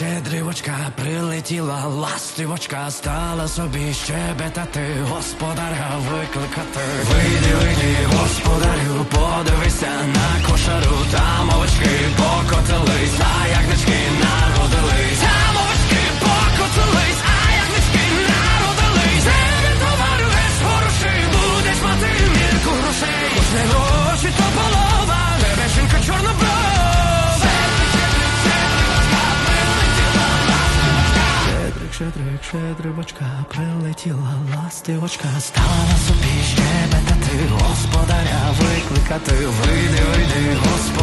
Щедривочка прилетіла, ластивочка, стала собі щебетати, господаря викликати. Вийди, вийди, господарю, подиви. Щедрик, щедрибочка, прилетіла ластивочка, стала собі щебетати, господаря викликати, вийди, вийди, господарю,